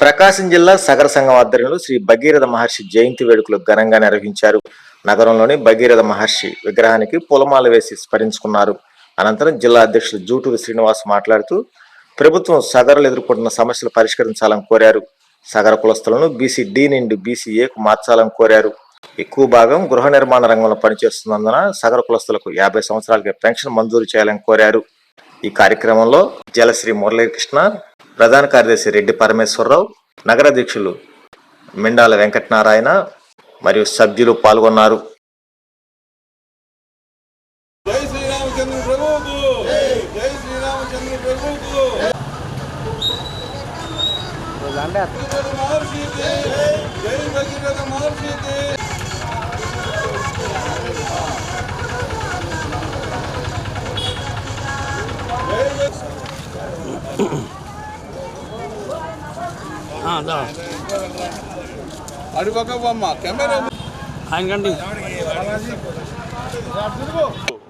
ప్రకాశం జిల్లా సగర సంఘం ఆధ్వర్యంలో శ్రీ భగీరథ మహర్షి జయంతి వేడుకలు ఘనంగా నిర్వహించారు. నగరంలోని భగీరథ మహర్షి విగ్రహానికి పూలమాల వేసి స్మరించుకున్నారు. అనంతరం జిల్లా అధ్యక్షులు జూటూరు శ్రీనివాస్ మాట్లాడుతూ ప్రభుత్వం సగరలు ఎదుర్కొంటున్న సమస్యలు పరిష్కరించాలని కోరారు. సగర కులస్తులను బీసీ డి నుండి బీసీ ఏకు మార్చాలని కోరారు. ఎక్కువ భాగం గృహ నిర్మాణ రంగంలో పనిచేస్తున్నందున సగర కులస్తులకు యాభై సంవత్సరాలకి పెన్షన్ మంజూరు చేయాలని కోరారు. ఈ కార్యక్రమంలో జలశ్రీ మురళీకృష్ణ ప్రధాన కార్యదర్శి రెడ్డి పరమేశ్వరరావు నగర అధ్యక్షులు మెండాల వెంకటనారాయణ మరియు సభ్యులు పాల్గొన్నారు. జై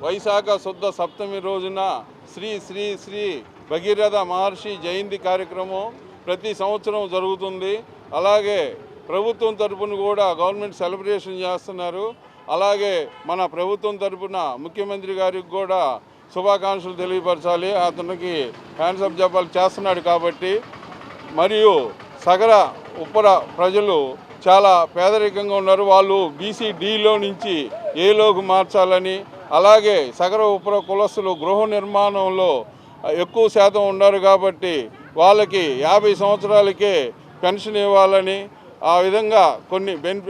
వైశాఖ శుద్ధ సప్తమి రోజున శ్రీ శ్రీ శ్రీ భగీరథ మహర్షి జయంతి కార్యక్రమం ప్రతి సంవత్సరం జరుగుతుంది. అలాగే ప్రభుత్వం తరపున కూడా గవర్నమెంట్ సెలబ్రేషన్ చేస్తున్నారు. అలాగే మన ప్రభుత్వం తరపున ముఖ్యమంత్రి గారికి కూడా శుభాకాంక్షలు తెలియపరచాలి. అతనికి హ్యాండ్సప్ చెప్పాలి చేస్తున్నాడు కాబట్టి. మరియు సగర ఉప్పర ప్రజలు చాలా పేదరికంగా ఉన్నారు. వాళ్ళు బీసీ డీలో నుంచి ఏలోకి మార్చాలని అలాగే సగర ఉపర కులస్తులు గృహ నిర్మాణంలో ఎక్కువ శాతం ఉన్నారు కాబట్టి వాళ్ళకి యాభై సంవత్సరాలకే పెన్షన్ ఇవ్వాలని ఆ విధంగా కొన్ని బెన్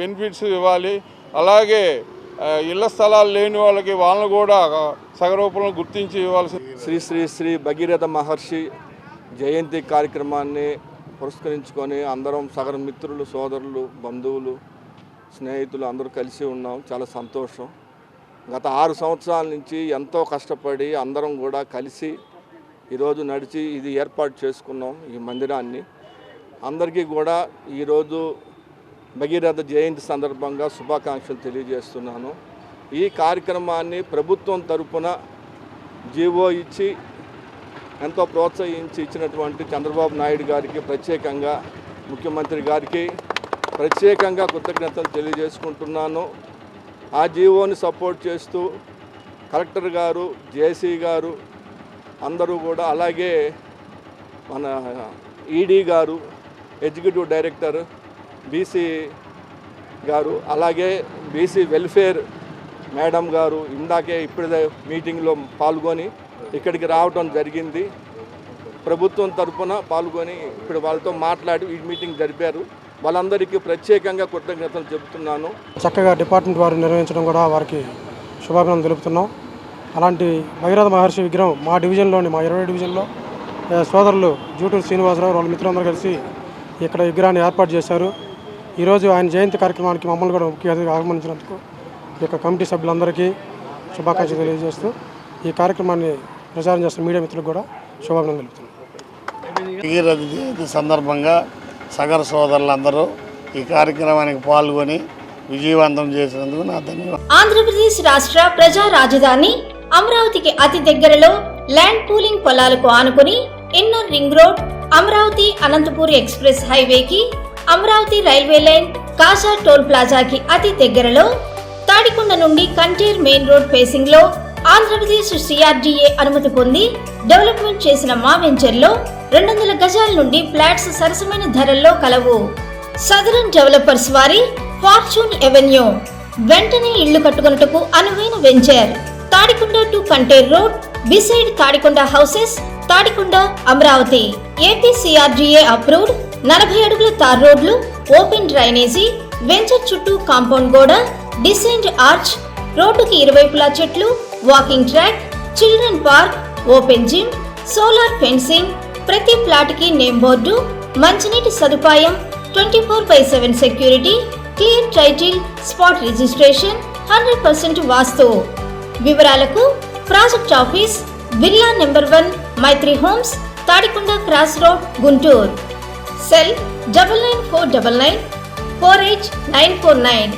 బెనిఫిట్స్ ఇవ్వాలి. అలాగే ఇళ్ళ స్థలాలు లేని వాళ్ళకి వాళ్ళని కూడా సగరూపంలో గుర్తించి ఇవ్వాల్సి శ్రీ శ్రీ శ్రీ భగీరథ మహర్షి జయంతి కార్యక్రమాన్ని పురస్కరించుకొని అందరం సగర మిత్రులు సోదరులు బంధువులు స్నేహితులు అందరూ కలిసి ఉన్నాం. చాలా సంతోషం. గత ఆరు సంవత్సరాల నుంచి ఎంతో కష్టపడి అందరం కూడా కలిసి ఈరోజు నడిచి ఇది ఏర్పాటు చేసుకున్నాం ఈ మందిరాన్ని. అందరికీ కూడా ఈరోజు భగీరథ జయంతి సందర్భంగా శుభాకాంక్షలు తెలియజేస్తున్నాను. ఈ కార్యక్రమాన్ని ప్రభుత్వం తరపున జీవో ఇచ్చి ఎంతో ప్రోత్సహించి ఇచ్చినటువంటి చంద్రబాబు నాయుడు గారికి ప్రత్యేకంగా ముఖ్యమంత్రి గారికి ప్రత్యేకంగా కృతజ్ఞతలు తెలియజేసుకుంటున్నాను. ఆ జీవోని సపోర్ట్ చేస్తూ కలెక్టర్ గారు జేసీ గారు అందరూ కూడా అలాగే మన ఈడీ గారు ఎగ్జిక్యూటివ్ డైరెక్టర్ బీసీ గారు అలాగే బీసీ వెల్ఫేర్ మేడం గారు ఇందాకే ఇప్పుడే మీటింగ్లో పాల్గొని ఇక్కడికి రావడం జరిగింది. ప్రభుత్వం తరఫున పాల్గొని ఇప్పుడు వాళ్ళతో మాట్లాడి ఈ మీటింగ్ జరిపారు. వాళ్ళందరికీ ప్రత్యేకంగా కృతజ్ఞతలు చెబుతున్నాను. చక్కగా డిపార్ట్మెంట్ వారు నిర్వహించడం కూడా వారికి శుభాభినందనలు తెలుపుతున్నాం. అలాంటి భగీరథ మహర్షి విగ్రహం మా డివిజన్లోని మా ఇరవై డివిజన్లో సోదరులు జూటూరు శ్రీనివాసరావు వాళ్ళ మిత్రులందరూ కలిసి ఇక్కడ విగ్రహాన్ని ఏర్పాటు చేశారు. ఈరోజు ఆయన జయంతి కార్యక్రమానికి మమ్మల్ని కూడా ముఖ్య అతిథిగా ఆహ్వానించినందుకు ఈ యొక్క కమిటీ సభ్యులందరికీ శుభాకాంక్షలు తెలియజేస్తూ ఈ కార్యక్రమాన్ని ప్రచారం చేస్తున్న మీడియా మిత్రులకు కూడా శుభాకాంక్షలు తెలుపుతున్నాం. భగీరథ జయంతి సందర్భంగా సగర సోదరులందరూ ఈ కార్యక్రమానికి పాల్గొని విజయవంతం చేసినందుకు నా ధన్యవాదాలు. ఆంధ్రప్రదేశ్ రాష్ట్ర ప్రజా రాజధాని అమరావతికి అతి దగ్గరలో ల్యాండ్ పూలింగ్ పొలాలకు ఆనుకుని inner ring road Amaravati Anantapur express హైవేకి Amaravati railway line Kaza toll ప్లాజాకి అతి దగ్గరలో తాడికొండ నుండి కంటేర్ మెయిన్ రోడ్ ఫేసింగ్లో ఆంధ్రప్రదేశ్ సిఆర్డీఏ అనుమతి పొంది డెవలప్మెంట్ చేసిన మా వెంచర్లో రెండు వందల గజాల నుండి ఫ్లాట్స్ సరసమైన ధరల్లో కలవు. సదరన్ డెవలపర్స్ వారి ఫార్చ్యూన్ ఎవెన్యూ. వెంటనే ఇళ్ళు కట్టుకొనుటకు అనువైన venture. Tadikonda to Kanteru road beside Tadikonda houses Tadikonda Amaravati. AP CRDA approved నలభై అడుగుల తార్ రోడ్లు ఓపెన్ డ్రైనేజీ వెంచర్ చుట్టూ కాంపౌండ్ గోడ డిసైన్డ్ ఆర్చ్ రోడ్డుకి ఇరువైపులా చెట్లు walking track children park open gym solar fencing ప్రతి ప్లాట్కి నేమ్ బోర్డు మంచినీటి సదుపాయం twenty four by seven security clear title spot registration hundred percent vastu. వివరాలకు project office Birla number one Maitri homes Tadikonda cross road Guntur. Cell double nine four double nine four eight nine four nine.